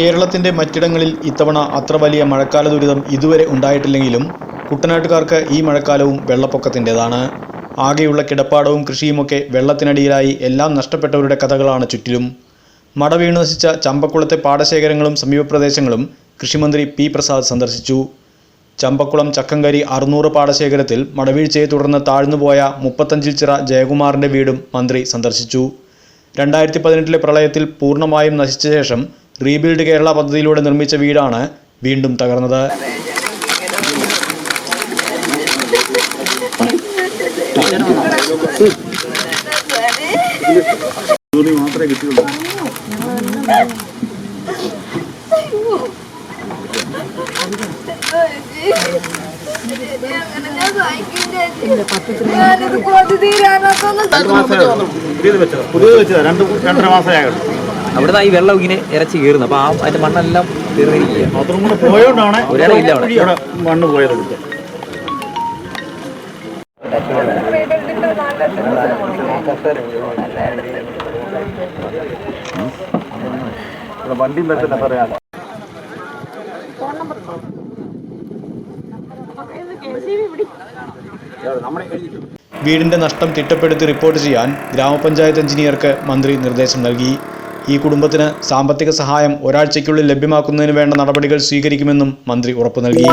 കേരളത്തിന്റെ മറ്റിടങ്ങളിൽ ഇത്തവണ അത്ര വലിയ മഴക്കാല ദുരിതം ഇതുവരെ ഉണ്ടായിട്ടില്ലെങ്കിലും കുട്ടനാട്ടുകാർക്ക് ഈ മഴക്കാലവും വെള്ളപ്പൊക്കത്തിന്റെതാണ്. ആകെയുള്ള കിടപ്പാടവും കൃഷിയുമൊക്കെ വെള്ളത്തിനടിയിലായി എല്ലാം നഷ്ടപ്പെട്ടവരുടെ കഥകളാണ് ചുറ്റിലും. മട വീണു നശിച്ച ചമ്പക്കുളത്തെ പാടശേഖരങ്ങളും സമീപപ്രദേശങ്ങളും കൃഷിമന്ത്രി പി പ്രസാദ് സന്ദർശിച്ചു. ചമ്പക്കുളം ചക്കങ്കരി അറുന്നൂറ് പാടശേഖരത്തിൽ മടവീഴ്ചയെ തുടർന്ന് താഴ്ന്നുപോയ മുപ്പത്തഞ്ചിൽ ചിറ ജയകുമാറിന്റെ വീടും മന്ത്രി സന്ദർശിച്ചു. രണ്ടായിരത്തി പതിനെട്ടിലെ പ്രളയത്തിൽ പൂർണമായും നശിച്ച ശേഷം റീബിൽഡ് കേരള പദ്ധതിയിലൂടെ നിർമ്മിച്ച വീടാണ് വീണ്ടും തകർന്നത് പുതിയത് വെച്ചത് രണ്ടര മാസമായുള്ളൂ അവിടുന്ന് ഈ വെള്ളം ഇങ്ങനെ ഇറച്ചി കയറുന്നു. അപ്പൊ ആ അതിന്റെ മണ്ണെല്ലാം തീർന്നിരിക്കുകയാണ് ഒരാളെ ഇല്ല അവിടെ. മണ്ണ് പോയത് പറയാം. വീടിന്റെ നഷ്ടം തിട്ടപ്പെടുത്തി റിപ്പോർട്ട് ചെയ്യാൻ ഗ്രാമപഞ്ചായത്ത് എഞ്ചിനീയർക്ക് മന്ത്രി നിർദ്ദേശം നൽകി. ഈ കുടുംബത്തിന് സാമ്പത്തിക സഹായം ഒരാഴ്ചയ്ക്കുള്ളിൽ ലഭ്യമാക്കുന്നതിന് വേണ്ട നടപടികൾ സ്വീകരിക്കുമെന്നും മന്ത്രി ഉറപ്പു നൽകി.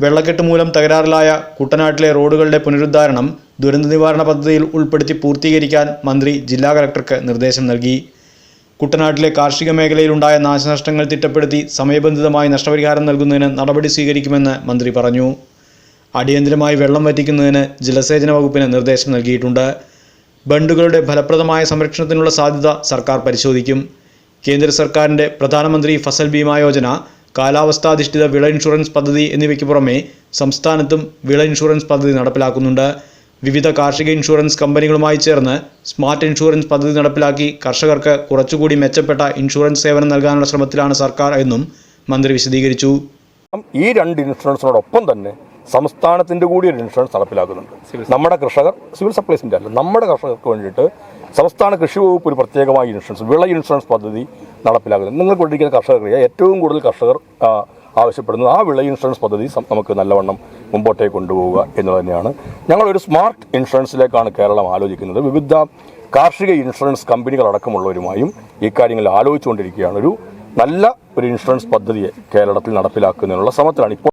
വെള്ളക്കെട്ട് മൂലം തകരാറിലായ കുട്ടനാട്ടിലെ റോഡുകളുടെ പുനരുദ്ധാരണം ദുരന്ത നിവാരണ പദ്ധതിയിൽ ഉൾപ്പെടുത്തി പൂർത്തീകരിക്കാൻ മന്ത്രി ജില്ലാ കലക്ടർക്ക് നിർദ്ദേശം നൽകി. കുട്ടനാട്ടിലെ കാർഷിക മേഖലയിലുണ്ടായ നാശനഷ്ടങ്ങൾ തിട്ടപ്പെടുത്തി സമയബന്ധിതമായി നഷ്ടപരിഹാരം നൽകുന്നതിന് നടപടി സ്വീകരിക്കുമെന്ന് മന്ത്രി പറഞ്ഞു. അടിയന്തരമായി വെള്ളം വറ്റിക്കുന്നതിന് ജലസേചന വകുപ്പിന് നിർദ്ദേശം നൽകിയിട്ടുണ്ട്. ബണ്ടുകളുടെ ഫലപ്രദമായ സംരക്ഷണത്തിനുള്ള സാധ്യത സർക്കാർ പരിശോധിക്കും. കേന്ദ്ര സർക്കാരിന്റെ പ്രധാനമന്ത്രി ഫസൽ ബീമാ യോജന കാലാവസ്ഥാധിഷ്ഠിത വിള ഇൻഷുറൻസ് പദ്ധതി എന്നിവയ്ക്ക് പുറമെ സംസ്ഥാനത്തും വിള ഇൻഷുറൻസ് പദ്ധതി നടപ്പിലാക്കുന്നുണ്ട്. വിവിധ കാർഷിക ഇൻഷുറൻസ് കമ്പനികളുമായി ചേർന്ന് സ്മാർട്ട് ഇൻഷുറൻസ് പദ്ധതി നടപ്പിലാക്കി കർഷകർക്ക് കുറച്ചുകൂടി മെച്ചപ്പെട്ട ഇൻഷുറൻസ് സേവനം നൽകാനുള്ള ശ്രമത്തിലാണ് സർക്കാർ എന്നും മന്ത്രി വിശദീകരിച്ചു. ഈ രണ്ട് ഇൻഷുറൻസിനോടൊപ്പം തന്നെ സംസ്ഥാനത്തിന്റെ കൂടി ഒരു ഇൻഷുറൻസ് നടപ്പിലാക്കുന്നുണ്ട്. നമ്മുടെ കർഷകർ സിവിൽ സപ്ലൈസിന്റെ അല്ല നമ്മുടെ കർഷകർക്ക് വേണ്ടിയിട്ട് സംസ്ഥാന കൃഷി വകുപ്പ് ഒരു പ്രത്യേകമായ ഇൻഷുറൻസ് വിള ഇൻഷുറൻസ് പദ്ധതി നടപ്പിലാക്കുന്നുണ്ട്. നിങ്ങൾ കൊണ്ടിരിക്കുന്ന കർഷകർക്ക് ഏറ്റവും കൂടുതൽ കർഷകർ ആവശ്യപ്പെടുന്നത് ആ വിള ഇൻഷുറൻസ് പദ്ധതി നമുക്ക് നല്ലവണ്ണം മുമ്പോട്ടേക്ക് കൊണ്ടുപോവുക എന്നുള്ളത് തന്നെയാണ്. ഞങ്ങളൊരു സ്മാർട്ട് ഇൻഷുറൻസിലേക്കാണ് കേരളം ആലോചിക്കുന്നത്. വിവിധ കാർഷിക ഇൻഷുറൻസ് കമ്പനികളടക്കമുള്ളവരുമായും ഇക്കാര്യങ്ങൾ ആലോചിച്ചുകൊണ്ടിരിക്കുകയാണ്. ഒരു നല്ല ഒരു ഇൻഷുറൻസ് പദ്ധതിയെ കേരളത്തിൽ നടപ്പിലാക്കുന്നതിനുള്ള ശ്രമത്തിലാണ് ഇപ്പോൾ